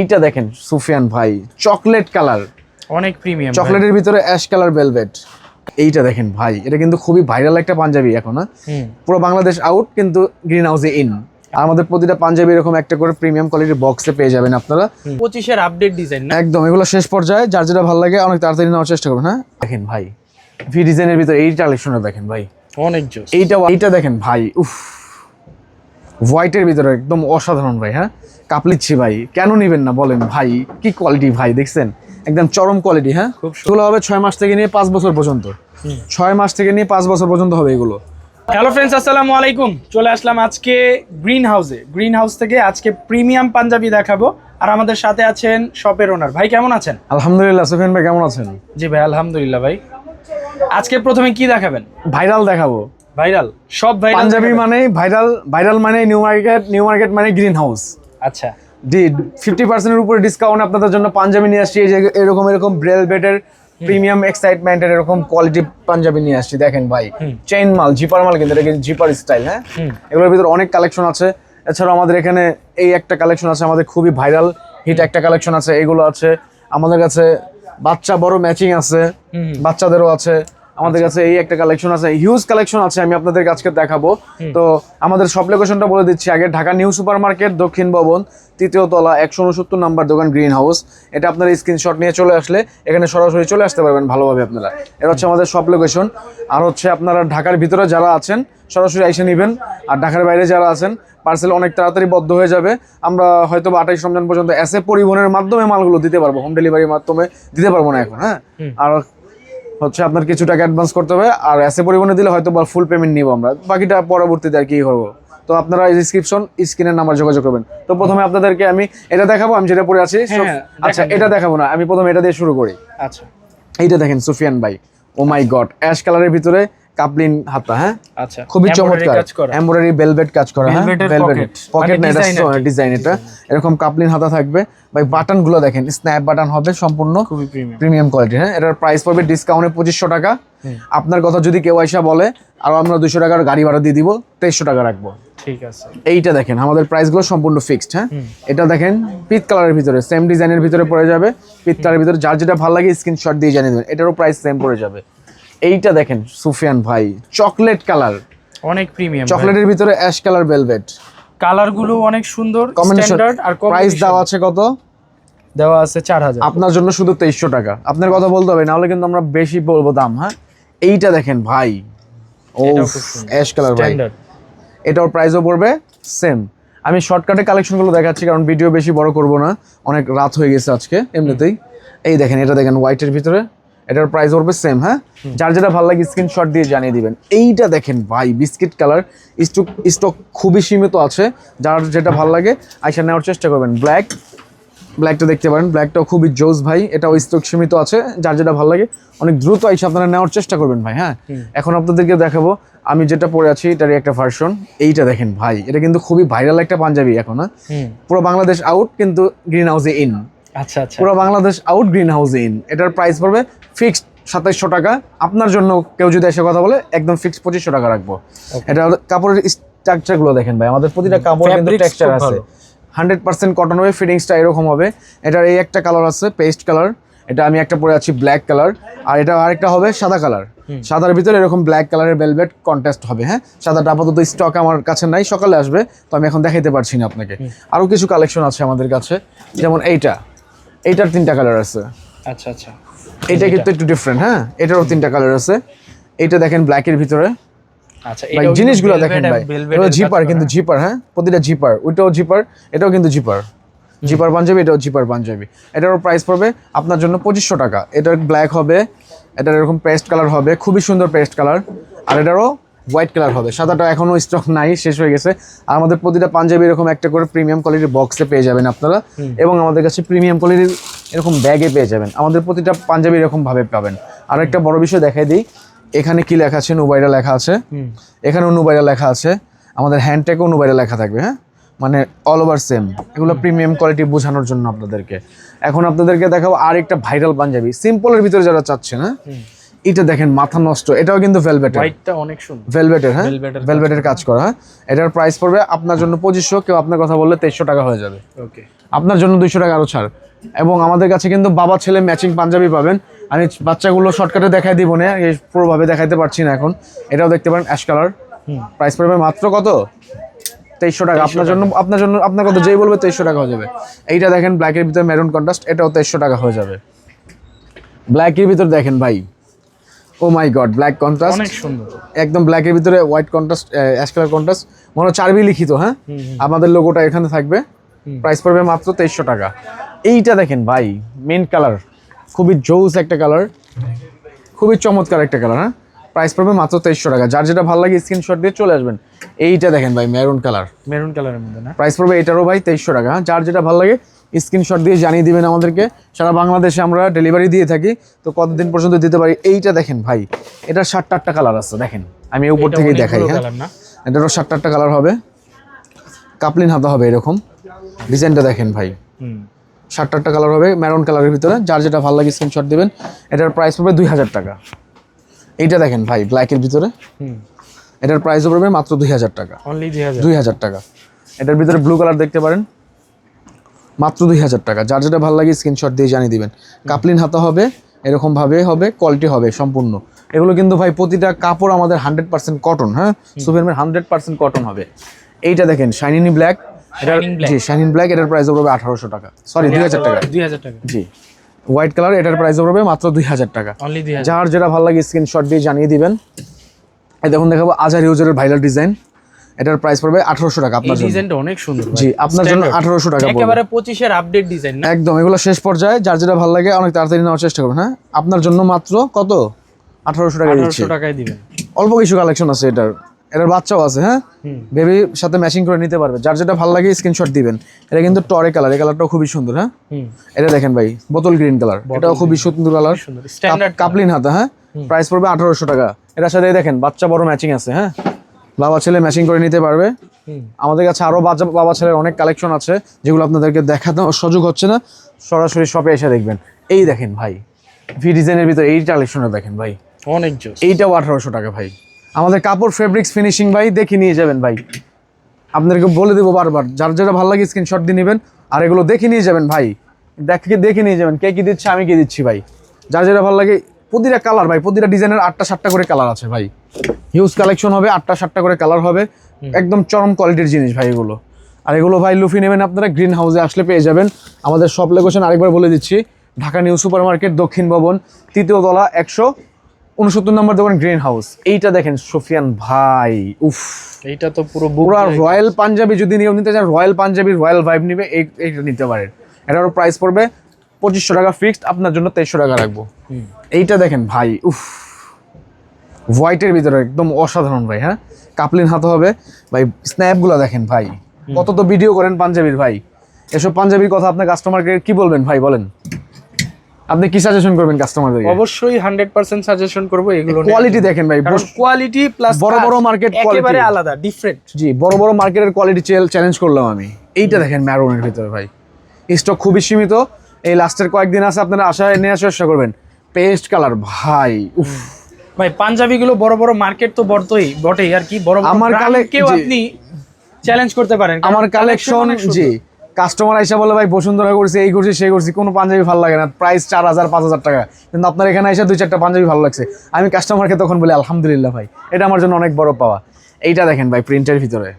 এইটা দেখেন সুফিয়ান ভাই চকলেট কালার। অনেক প্রিমিয়াম চকলেটের ভিতরে অ্যাশ কালার ভেলভেট। এইটা দেখেন ভাই এটা কিন্তু খুবই ভাইরাল একটা পাঞ্জাবি এখন হ্যাঁ? পুরো বাংলাদেশ আউট কিন্তু গ্রিন হাউসে ইন আমাদের প্রতিটা পাঞ্জাবি এরকম একটা করে প্রিমিয়াম কোয়ালিটির বক্সে পেয়ে যাবেন আপনারা। পঁচিশের আপডেট ডিজাইন না? একদম এগুলো শেষ পর্যায়ে যার যেটা ভালো লাগে অনেক তাড়াতাড়ি নেওয়ার চেষ্টা করবেন হ্যাঁ? দেখেন ভাই ভি ডিজাইনের ভিতরে এই কালেকশনটা দেখেন ভাই। অনেক এইটা এইটা দেখেন ভাই উফ। হোয়াইটের ভিতরে একদম অসাধারণ ভাই হ্যাঁ? কাপলিচ্ছি ভাই। কেন নেবেন না বলেন ভাই? কি কোয়ালিটি ভাই দেখছেন? একদম চরম কোয়ালিটি হ্যাঁ? খুব এগুলো হবে ছয় মাস থেকে নিয়ে পাঁচ বছর পর্যন্ত। ছয় মাস থেকে নিয়ে পাঁচ বছর পর্যন্ত হবে এগুলো। হ্যালো ফ্রেন্ডস আসসালামু আলাইকুম। চলে আসলাম আজকে গ্রিন হাউসে গ্রিন হাউস থেকে আজকে প্রিমিয়াম পাঞ্জাবি দেখাবো। আর আমাদের সাথে আছেন শপের ওনার ভাই কেমন আছেন? আলহামদুলিল্লাহ সুফিয়ান ভাই কেমন আছেন? জি ভাই আলহামদুলিল্লাহ ভাই। আজকে প্রথমে কি দেখাবেন? ভাইরাল দেখাবো। ভাইরাল সব ভাইরাল পাঞ্জাবি মানে ভাইরাল ভাইরাল মানে নিউ মার্কেট নিউ মার্কেট মানে গ্রিন হাউস আচ্ছা। ডি ফিফটি পার্সেন্টের উপরে ডিসকাউন্ট আপনাদের জন্য পাঞ্জাবি নিয়ে আসছি এই যে এরকম এরকম ব্রেল বেটের প্রিমিয়াম এক্সাইটমেন্টের এরকম কোয়ালিটি পাঞ্জাবি নিয়ে আসছি দেখেন ভাই। চেইন মাল জিপার মাল কিন্তু এটা জিপার স্টাইল হ্যাঁ। এগুলোর ভিতরে অনেক কালেকশন আছে। এছাড়াও আমাদের এখানে এই একটা কালেকশন আছে আমাদের খুবই ভাইরাল হিট একটা কালেকশন আছে এগুলো আছে। আমাদের কাছে বাচ্চা বড় ম্যাচিং আছে বাচ্চাদেরও আছে। আমাদের কাছে এই একটা কালেকশন আছে হিউজ কালেকশন আছে আমি আপনাদের আজকে দেখাবো। তো আমাদের সব লোকেশনটা বলে দিচ্ছি আগে ঢাকা নিউ সুপার মার্কেট দক্ষিণ ভবন তৃতীয় তলা একশো উনসত্তর নাম্বার দোকান গ্রিন হাউস এটা আপনার স্ক্রিনশট নিয়ে চলে আসলে এখানে সরাসরি চলে আসতে পারবেন ভালোভাবে আপনারা। এটা হচ্ছে আমাদের সব লোকেশন আর হচ্ছে আপনারা ঢাকার ভিতরে যারা আছেন সরাসরি এসে নেবেন। আর ঢাকার বাইরে যারা আছেন পার্সেল অনেক তাড়াতাড়ি বদ্ধ হয়ে যাবে। আমরা হয়তো আঠাইশ রমজান পর্যন্ত এসে পরিবহনের মাধ্যমে মালগুলো দিতে পারব হোম ডেলিভারির মাধ্যমে দিতে পারব না এখন হ্যাঁ? আর হচ্ছে আপনার কিছু টাকা অ্যাডভান্স করতে হবে আর এসে পরিমাণে দিলে হয়তো বা ফুল পেমেন্ট নিব আমরা। বাকিটা পরবর্তীতে আর কি করব। তো আপনারা এই ডিসক্রিপশন স্ক্রিনের নাম্বার যোগাযোগ করবেন। তো প্রথমে আপনাদেরকে আমি এটা দেখাবো আমি যেটা পড়ে আছি হ্যাঁ, আচ্ছা এটা দেখাবো না আমি প্রথমে এটা দিয়ে শুরু করি। আচ্ছা। এইটা দেখেন সুফিয়ান ভাই। ও মাই গড অ্যাশ কালারের ভিতরে কাপলিন হাতা হ্যাঁ? আচ্ছা। খুবই চমৎকার। এমব্রয়ডারি ভেলভেট কাজ করা হ্যাঁ? ভেলভেট পকেট না এটা। ডিজাইন এটা। এরকম কাপলিন হাতা থাকবে। ভাই বাটনগুলো দেখেন স্ন্যাপ বাটন হবে সম্পূর্ণ। খুবই প্রিমিয়াম প্রিমিয়াম কোয়ালিটি হ্যাঁ? এটার প্রাইস পড়বে ডিসকাউন্টে পঁচিশশো টাকা। আপনার কথা যদি কেউ আইসা বলে আর আমরা দুশো টাকার গাড়ি ভাড়া দিয়ে দিব তেইশশো টাকা রাখব। ঠিক আছে। এইটা দেখেন আমাদের প্রাইসগুলো সম্পূর্ণ ফিক্সড হ্যাঁ? এটা দেখেন পিত কালারের ভিতরে সেম ডিজাইনের ভিতরে পড়ে যাবে। পিত কালারের ভিতরে যার যেটা ভালো লাগে স্ক্রিনশট দিয়ে জানিয়ে দেবেন। এটারও প্রাইস সেম পড়ে যাবে। এইটা দেখেন সুফিয়ান ভাই চকলেট কালার অনেক প্রিমিয়াম চকলেটের ভিতরে অ্যাশ কালার ভেলভেট কালারগুলো অনেক সুন্দর স্ট্যান্ডার্ড আর প্রাইস দেওয়া আছে কত? দেওয়া আছে চার হাজার। আপনার জন্য শুধু তেইশশো টাকা। আপনার কথা বলতে হবে নাহলে কিন্তু আমরা বেশি বলব দাম হ্যাঁ? এইটা দেখেন ভাই। ও। অ্যাশ কালার ভাই। এটার প্রাইসও পড়বে সেম আমি শর্টকাটে কালেকশনগুলো দেখাচ্ছি কারণ ভিডিও বেশি বড় করব না। অনেক রাত হয়ে গেছে আজকে এমনিতেই। এই দেখেন এটা দেখেন হোয়াইটের ভিতরে। এটার প্রাইস পড়বে সেম হ্যাঁ? যার যেটা ভালো লাগে স্ক্রিনশট দিয়ে জানিয়ে দিবেন। এইটা দেখেন ভাই বিস্কিট কালার স্টক স্টক খুবই সীমিত আছে। যার যেটা ভালো লাগে আইসা নেওয়ার চেষ্টা করবেন। ব্ল্যাক ব্ল্যাকটা দেখতে পারেন। ব্ল্যাকটাও খুবই জোস ভাই এটাও স্টক সীমিত আছে। যার যেটা ভালো লাগে অনেক দ্রুত আইসা আপনারা নেওয়ার চেষ্টা করবেন ভাই হ্যাঁ? এখন আপনাদেরকে দেখাবো আমি যেটা পরে আছি এটারই একটা ভার্সন এইটা দেখেন ভাই এটা কিন্তু খুবই ভাইরাল একটা পাঞ্জাবি এখন হ্যাঁ? পুরো বাংলাদেশ আউট কিন্তু গ্রিন হাউসে ইন আচ্ছা আচ্ছা। পুরো বাংলাদেশ আউট গ্রিন হাউসে ইন এটার প্রাইস পড়বে ফিক্সড সাতাইশশো টাকা। আপনার জন্য কেউ যদি এসে কথা বলে একদম ফিক্সড পঁচিশশো টাকা রাখব। এটা কাপড়ের স্ট্রাকচারগুলো দেখেন ভাই। আমাদের প্রতিটা কাপড় কিন্তু টেক্সচার আছে। হান্ড্রেড পার্সেন্ট কটন হবে ফিটিংসটা এরকম হবে। এটার এই একটা কালার আছে পেস্ট কালার এটা আমি একটা পরে আছি ব্ল্যাক কালার আর এটা আরেকটা হবে সাদা কালার সাদার ভিতরে এরকম ব্ল্যাক কালারের ভেলভেট কন্টেস্ট হবে হ্যাঁ? সাদাটা আপাতত স্টক আমার কাছে নাই সকালে আসবে তো আমি এখন দেখাইতে পারছি না আপনাকে। আরও কিছু কালেকশন আছে আমাদের কাছে যেমন এইটা। এইটার তিনটা কালার আছে। আচ্ছা আচ্ছা। এটা কিন্তু একটু ডিফারেন্ট হ্যাঁ? এটারও তিনটা কালার আছে। এটা দেখেন ব্ল্যাক এর ভিতরে। আচ্ছা ভাই জিনিসগুলো দেখেন ভাই। এটা জিপার কিন্তু জিপার হ্যাঁ? প্রতিটা জিপার ওইটাও জিপার এটাও কিন্তু জিপার জিপার পাঞ্জাবি এটাও জিপার পাঞ্জাবি। এটারও প্রাইস পড়বে আপনার জন্য পঁচিশশো টাকা। এটার ব্ল্যাক হবে এটার এরকম পেস্ট কালার হবে খুবই সুন্দর পেস্ট কালার আর এটারও হোয়াইট কালার হবে। সাদাটা এখনও স্টক নাই শেষ হয়ে গেছে। আর আমাদের প্রতিটা পাঞ্জাবি এরকম একটা করে প্রিমিয়াম কোয়ালিটির বক্সে পেয়ে যাবেন আপনারা। এবং আমাদের কাছে প্রিমিয়াম কোয়ালিটির এরকম ব্যাগে পেয়ে যাবেন। আমাদের প্রতিটা পাঞ্জাবি এরকমভাবে পাবেন। আর একটা বড় বিষয় দেখাই দিই। এখানে কি লেখা আছে? নুবাইরা লেখা আছে। এখানেও নুবাইরা লেখা আছে। আমাদের হ্যান্ডটেকও নুবাইরা লেখা থাকবে হ্যাঁ? মানে অল ওভার সেম এগুলো প্রিমিয়াম কোয়ালিটি বোঝানোর জন্য আপনাদেরকে। এখন আপনাদেরকে দেখাবো আর একটা ভাইরাল পাঞ্জাবি সিম্পলের ভিতরে যারা চাচ্ছেন হ্যাঁ? এটা দেখেন মাথা নষ্ট। এটাও কিন্তু ভেলভেটের হোয়াইটটা অনেক সুন্দর। ভেলভেটের হ্যাঁ? ভেলভেটের কাজ। করা হ্যাঁ? এটার প্রাইস পড়বে আপনার জন্য পঁচিশশো কেউ আপনার কথা বললে তেইশশো টাকা হয়ে যাবে। ওকে আপনার জন্য দুইশো টাকা আরও ছাড়। এবং আমাদের কাছে কিন্তু বাবা ছেলে ম্যাচিং পাঞ্জাবি পাবেন। আমি বাচ্চাগুলো শর্টকাটে দেখাই দিব না এই পুরোভাবে দেখাইতে পারছি না এখন। এটাও দেখতে পারেন অ্যাশ কালার হুম। প্রাইস পড়বে মাত্র কত? তেইশশো টাকা। আপনার জন্য আপনার জন্য আপনার কত যেই বলবে তেইশশো টাকা হয়ে যাবে। এইটা দেখেন ব্ল্যাকের ভিতরে মেরুন কন্ট্রাস্ট এটাও তেইশশো টাকা হয়ে যাবে। ব্ল্যাকের ভিতর দেখেন ভাই oh my god black contrast অনেক সুন্দর। একদম ব্ল্যাকের ভিতরে white contrast ash colour contrast মনে হয় চারবি লিখিত হ্যাঁ? আমাদের লোগোটা এখানে থাকবে। প্রাইস পড়বে মাত্র তেইশশো টাকা। এইটা দেখেন ভাই মেন কালার খুবই জোস একটা কালার খুবই চমৎকার একটা কালার হ্যাঁ? প্রাইস পড়বে মাত্র তেইশশো টাকা। যার যেটা ভালো লাগে স্ক্রিনশট দিয়ে চলে আসবেন। এইটা দেখেন ভাই মেরুন কালার মেরুন কালারের মধ্যে না? প্রাইস পড়বে এটারও ভাই তেইশশো টাকা হ্যাঁ? যার যেটা ভালো লাগে স্ক্রিনশট দিয়ে জানিয়ে দিবেন আমাদেরকে। সারা বাংলাদেশে আমরা ডেলিভারি দিয়ে থাকি। তো কতদিন পর্যন্ত দিতে পারি? এইটা দেখেন ভাই এটার সাতটা আটটা কালার আছে দেখেন। আমি উপর থেকেই দেখাই হ্যাঁ? এটারও সাতটা আটটা কালার হবে। কাপলিন হাতা হবে এরকম। ডিজাইনটা দেখেন ভাই। হুম। সাতটা আটটা কালার হবে ম্যারন কালারের ভিতরে। যার যেটা ভালো লাগে স্ক্রিনশট দিবেন। এটার প্রাইস পড়বে দুই হাজার টাকা। এইটা দেখেন ভাই ব্ল্যাকের ভিতরে। হুম। এটার প্রাইস পড়বে মাত্র দুই হাজার টাকা। দুই হাজার। টাকা। এটার ভিতরে ব্লু কালার দেখতে পারেন। মাত্র দুই হাজার টাকা। যার যেটা ভালো লাগে স্ক্রিনশট দিয়ে জানিয়ে দিবেন। কাপলিন হাতা হবে এরকম ভাবে হবে কোয়ালিটি হবে সম্পূর্ণ। এগুলো কিন্তু ভাই প্রতিটা কাপড় আমাদের হান্ড্রেড পার্সেন্ট কটন হ্যাঁ? সুপারম্যান হান্ড্রেড পার্সেন্ট কটন হবে। এইটা দেখেন শাইনিনি ব্ল্যাক এটার জি শাইনিন ব্ল্যাক এটার প্রাইস পড়বে আঠারোশো টাকা। সরি দুই হাজার টাকা। দুই হাজার টাকা। জি। হোয়াইট কালার এটার প্রাইস পড়বে মাত্র দুই হাজার টাকা। যার যেটা ভালো লাগে স্ক্রিনশট দিয়ে জানিয়ে দিবেন। এই দেখুন দেখাবো আজার ইউজারের ভাইরাল ডিজাইন এটার প্রাইস পড়বে আঠারোশো টাকা আপনার জন্য। ডিজাইনটা অনেক সুন্দর জি আপনার জন্য Standard। আঠারোশো টাকা পড়বে। একেবারে আপডেট ডিজাইন না? একদম এগুলো শেষ পর্যায়ে যার যেটা ভালো লাগে অনেক তাড়াতাড়ি নেওয়ার চেষ্টা করবেন হ্যাঁ? আপনার জন্য মাত্র কত? আঠারোশো টাকা দিচ্ছি। টাকায় দিবেন। অল্প কিছু কালেকশন আছে এটার। এটার বাচ্চাও আছে হ্যাঁ। বেবির সাথে ম্যাচিং করে নিতে পারবে। যার যেটা ভালো লাগে স্ক্রিনশট দিবেন। এটা কিন্তু টরে কালার এই কালারটাও খুবই সুন্দর হ্যাঁ? এটা দেখেন ভাই বোতল গ্রিন কালার এটাও খুবই সুন্দর কালার স্ট্যান্ডার্ড কাপলিন হাতা হ্যাঁ? প্রাইস পড়বে আঠারোশো টাকা। এটার সাথে দেখেন বাচ্চা বড় ম্যাচিং আছে হ্যাঁ? বাবা ছেলে ম্যাচিং করে নিতে পারবে। আমাদের কাছে আরও বাচ্চা বাবা ছেলের অনেক কালেকশন আছে যেগুলো আপনাদেরকে দেখাতে সুযোগ হচ্ছে না। সরাসরি শপে এসে দেখবেন। এই দেখেন ভাই ভি ডিজাইনের ভিতরে এই কালেকশনটা দেখেন ভাই। অনেক এইটাও আঠারোশো টাকা ভাই। আমাদের কাপড় ফেব্রিক্স ফিনিশিং ভাই দেখে নিয়ে যাবেন ভাই। আপনাদেরকে বলে দেবো বারবার যার যেটা ভালো লাগে স্ক্রিনশট দিয়ে নেবেন আর এগুলো দেখে নিয়ে যাবেন ভাই। দেখে দেখে নিয়ে যাবেন কে কি দিচ্ছে আমি কি দিচ্ছি ভাই। যার যেটা ভালো লাগে প্রতিটা কালার ভাই প্রতিটা ডিজাইনের আটটা সাতটা করে কালার আছে ভাই। হিউজ কালেকশন হবে আটটা সাতটা করে কালার হবে। একদম চরম কোয়ালিটির জিনিস ভাই এগুলো। আর এগুলো ভাই লুফি নেবেন আপনারা গ্রিন হাউসে আসলে পেয়ে যাবেন। আমাদের সব লোকেশন আরেকবার বলে দিচ্ছি ঢাকা নিউ সুপার মার্কেট দক্ষিণ ভবন তৃতীয় তলা একশো উনসত্তর নম্বর দোকান গ্রিন হাউস এইটা দেখেন সুফিয়ান ভাই উফ। এইটা তো পুরো পুরা রয়্যাল পাঞ্জাবি যদি নিয়ম নিতে চান রয়্যাল পাঞ্জাবি রয়্যাল ভাইব নিবে এই এইটা নিতে পারেন। এটারও প্রাইস পড়বে পঁচিশশো টাকা ফিক্সড আপনার জন্য তেইশশো টাকা রাখব। এইটা দেখেন ভাই উফ। হোয়াইটের ভিতরে একদম অসাধারণ ভাই হ্যাঁ? কাপলিন হাতে হবে। ভাই স্ন্যাপগুলো দেখেন ভাই। কত তো ভিডিও করেন পাঞ্জাবির ভাই। এসব পাঞ্জাবির কথা আপনার কাস্টমারকে কি বলবেন ভাই বলেন? আপনি কি সাজেশন করবেন কাস্টমারদের অবশ্যই হান্ড্রেড পার্সেন্ট সাজেশন করব এগুলো কোয়ালিটি দেখেন ভাই কোয়ালিটি প্লাস বড় বড় মার্কেট quality। একেবারে আলাদা ডিফারেন্ট জি বড় বড় মার্কেটের কোয়ালিটি চ্যালেঞ্জ করলাম আমি। এইটা দেখেন ম্যারোনের ভিতরে ভাই। স্টক খুবই সীমিত। এই লাস্টের কয়েকদিন আছে আপনারা আশায় নিয়ে আসার চেষ্টা করবেন। পেস্ট কালার ভাই উফ। ভাই পাঞ্জাবি গুলো বড় বড় মার্কেট তো বড়তই বটেই আর কি বড় আমার কালে- কেউ আপনি চ্যালেঞ্জ করতে পারেন আমার কালেকশন জি কাস্টমার এসে বলে ভাই বসুন্ধরা করছি এই করছি সেই করছি কোনো পাঞ্জাবি ভালো লাগে না প্রাইস চার হাজার পাঁচ হাজার টাকা। কিন্তু আপনার এখানে এসে দুই চারটা পাঞ্জাবি ভালো লাগছে। আমি কাস্টমারকে তখন বলি আলহামদুলিল্লাহ ভাই এটা আমার জন্য অনেক বড় পাওয়া। এইটা দেখেন ভাই প্রিন্টের ভিতরে।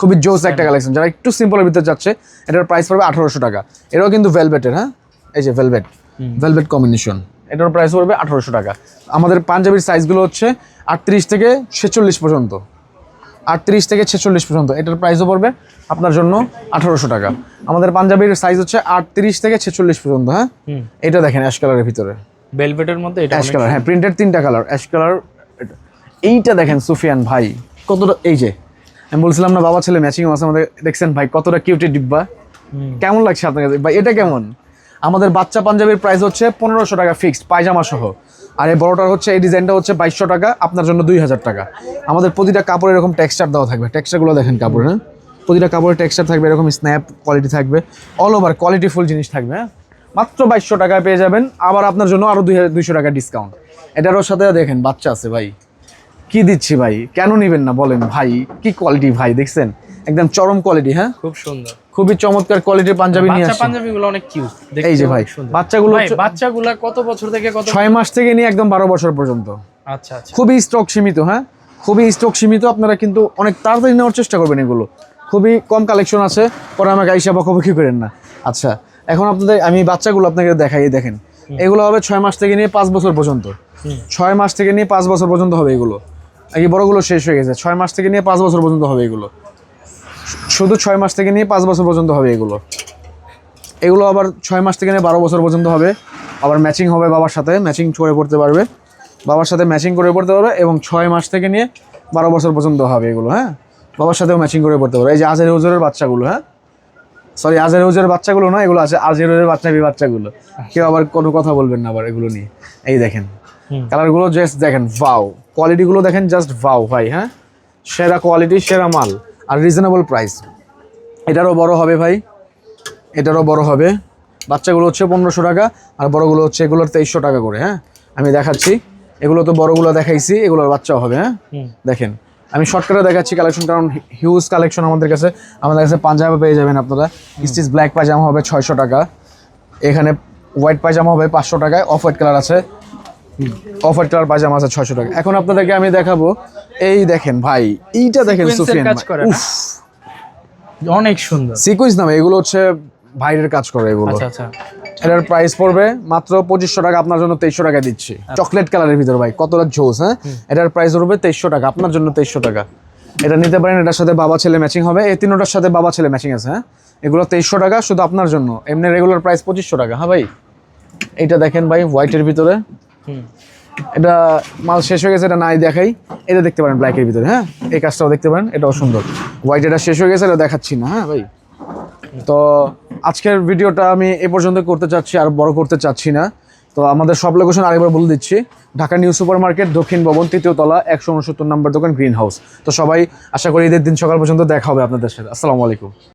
খুবই জোস একটা কালেকশন যারা একটু সিম্পলের ভিতরে যাচ্ছে এটার প্রাইস পড়বে আঠারোশো টাকা। এটাও কিন্তু ভেলভেটের হ্যাঁ? এই যে ভেলভেট ভেলভেট কম্বিনেশন এটার প্রাইস পড়বে আঠারোশো টাকা। আমাদের পাঞ্জাবির সাইজগুলো হচ্ছে আটত্রিশ থেকে ছেচল্লিশ পর্যন্ত। আটত্রিশ থেকে ছেচল্লিশ পর্যন্ত। এটার প্রাইসও পড়বে আপনার জন্য আঠারোশো টাকা। আমাদের পাঞ্জাবির সাইজ হচ্ছে আটত্রিশ থেকে ছেচল্লিশ পর্যন্ত হ্যাঁ। এটা দেখেন অ্যাশ কালারের ভিতরে। ভেলভেটের মধ্যে এটা অ্যাশ কালার হ্যাঁ প্রিন্টের তিনটা কালার অ্যাশ কালার এইটা দেখেন সুফিয়ান ভাই কতটা এই যে আমি বলছিলাম না বাবা ছেলে ম্যাচিং আছে আমাদের দেখছেন ভাই কতটা কিউটি ডিব্বা। কেমন লাগছে আপনার কাছে? ভাই এটা কেমন? আমাদের বাচ্চা পাঞ্জাবির প্রাইস হচ্ছে পনেরোশো টাকা ফিক্সড পায়জামা সহ। আর এই বড়টার হচ্ছে এই ডিজাইনটা হচ্ছে বাইশশো টাকা আপনার জন্য দুই হাজার টাকা। আমাদের প্রতিটা কাপড় এরকম টেক্সচার দেওয়া থাকবে। টেক্সচারগুলো দেখেন কাপড় হ্যাঁ? প্রতিটা কাপড়ের টেক্সচার থাকবে এরকম স্ন্যাপ কোয়ালিটি থাকবে। অল ওভার কোয়ালিটিফুল জিনিস থাকবে হ্যাঁ? মাত্র বাইশশো টাকায় পেয়ে যাবেন। আবার আপনার জন্য আরও দুই দুইশো টাকা ডিসকাউন্ট এটারও সাথে দেখেন বাচ্চা আছে ভাই। কি দিচ্ছি ভাই? কেন নিবেন না? বলেন ভাই কি কোয়ালিটি ভাই দেখছেন? একদম চরম কোয়ালিটি হ্যাঁ? খুব সুন্দর। খুবই চমৎকার কোয়ালিটির পাঞ্জাবি নিয়ে আসছি পাঞ্জাবি গুলো অনেক কিউট এই যে ভাই বাচ্চাগুলো ভাই হচ্ছে- কত বছর থেকে কত ছয় মাস থেকে নিয়ে একদম বারো বছর পর্যন্ত। আচ্ছা আচ্ছা। খুবই স্টক সীমিত হ্যাঁ? খুবই স্টক সীমিত আপনারা কিন্তু অনেক তাড়াতাড়ি নেওয়ার চেষ্টা করবেন এগুলো। খুবই কম কালেকশন আছে পরে আমাকে আইসা বকাবকি করেন না। আচ্ছা এখন আপনাদের আমি বাচ্চাগুলো আপনাকে দেখাই দেখেন। এগুলো হবে ছয় মাস থেকে নিয়ে পাঁচ বছর পর্যন্ত। ছয় মাস থেকে নিয়ে পাঁচ বছর পর্যন্ত হবে এগুলো। এই বড়গুলো শেষ হয়ে গেছে। ছয় মাস থেকে নিয়ে পাঁচ বছর পর্যন্ত হবে এগুলো। শুধু ছয় মাস থেকে নিয়ে পাঁচ বছর পর্যন্ত হবে এগুলো। এগুলো আবার ছয় মাস থেকে নিয়ে বারো বছর পর্যন্ত হবে। আবার ম্যাচিং হবে বাবার সাথে ম্যাচিং করে পড়তে পারবে। বাবার সাথে ম্যাচিং করে পড়তে পারবে এবং ছয় মাস থেকে নিয়ে বারো বছর পর্যন্ত হবে এগুলো হ্যাঁ? বাবার সাথেও ম্যাচিং করে পড়তে পারবে। এই যে আজের হুজুরের বাচ্চাগুলো হ্যাঁ? সরি আজের হুজুরের বাচ্চাগুলো না এগুলো আছে আজের হুজুরের বাচ্চা বাচ্চাগুলো। কেউ আবার কোনো কথা বলবেন না আবার এগুলো নিয়ে। এই দেখেন কালারগুলো জাস্ট দেখেন ভাও কোয়ালিটিগুলো দেখেন জাস্ট ভাও ভাই হ্যাঁ? সেরা কোয়ালিটি সেরা মাল আর রিজনেবল প্রাইস। এটারও বড় হবে ভাই এটারও বড় হবে। বাচ্চাগুলো হচ্ছে পনেরোশো টাকা আর বড়গুলো হচ্ছে এগুলোর তেইশশো টাকা করে হ্যাঁ? আমি দেখাচ্ছি। এগুলো তো বড়গুলো দেখাইছি এগুলোর বাচ্চাও হবে হ্যাঁ? দেখেন আমি শর্টকাটে দেখাচ্ছি কালেকশন কারণ হিউজ কালেকশন আমাদের কাছে আমাদের কাছে পাঞ্জাবে পেয়ে যাবেন আপনারা। স্টিচ ব্ল্যাক পায়জামা হবে ছয়শো টাকা। এখানে হোয়াইট পায়জামা হবে পাঁচশো টাকায় অফ হোয়াইট কালার আছে। অফ হোয়াইট কালার পায়জামা আছে ছয়শো টাকা। এখন আপনাদেরকে আমি দেখাবো এই দেখেন ভাই এইটা দেখেন সুফিয়ান? উফ। অনেক সুন্দর। সিকুইন্স নামে এগুলো হচ্ছে ভাইরের কাজ করে এগুলো। আচ্ছা আচ্ছা। এটার প্রাইস পড়বে মাত্র পঁচিশশো টাকা আপনার জন্য তেইশশো টাকা দিচ্ছি। চকলেট কালারের ভিতর ভাই কতটা জোস হ্যাঁ? এটার প্রাইস পড়বে তেইশশো টাকা আপনার জন্য তেইশশো টাকা। এটা নিতে পারেন এটার সাথে বাবা ছেলে ম্যাচিং হবে। এই তিনটার সাথে বাবা ছেলে ম্যাচিং আছে হ্যাঁ? এগুলো তেইশশো টাকা শুধু আপনার জন্য। এমনি রেগুলার প্রাইস পঁচিশশো টাকা হ্যাঁ ভাই? এইটা দেখেন ভাই হোয়াইটের ভিতরে। এটা মাল শেষ হয়ে গেছে, এটা নাই দেখাই। এটা দেখতে পারেন ব্ল্যাকের ভিতরে হ্যাঁ? এই কাজটাও দেখতে পারেন, এটাও সুন্দর। হোয়াইট এটা শেষ হয়ে গেছে, এটা দেখাচ্ছি না হ্যাঁ ভাই? তো আজকের ভিডিওটা আমি এ পর্যন্ত করতে চাচ্ছি, আর বড় করতে চাচ্ছি না। তো আমাদের সব লোকেশন আরেকবার বলে দিচ্ছি, ঢাকা নিউ সুপার মার্কেট দক্ষিণ ভবন, তৃতীয় তলা, একশো উনসত্তর নম্বর দোকান গ্রিন হাউস তো সবাই, আশা করি ঈদের দিন সকাল পর্যন্ত দেখা হবে আপনাদের সাথে। আসসালামু আলাইকুম।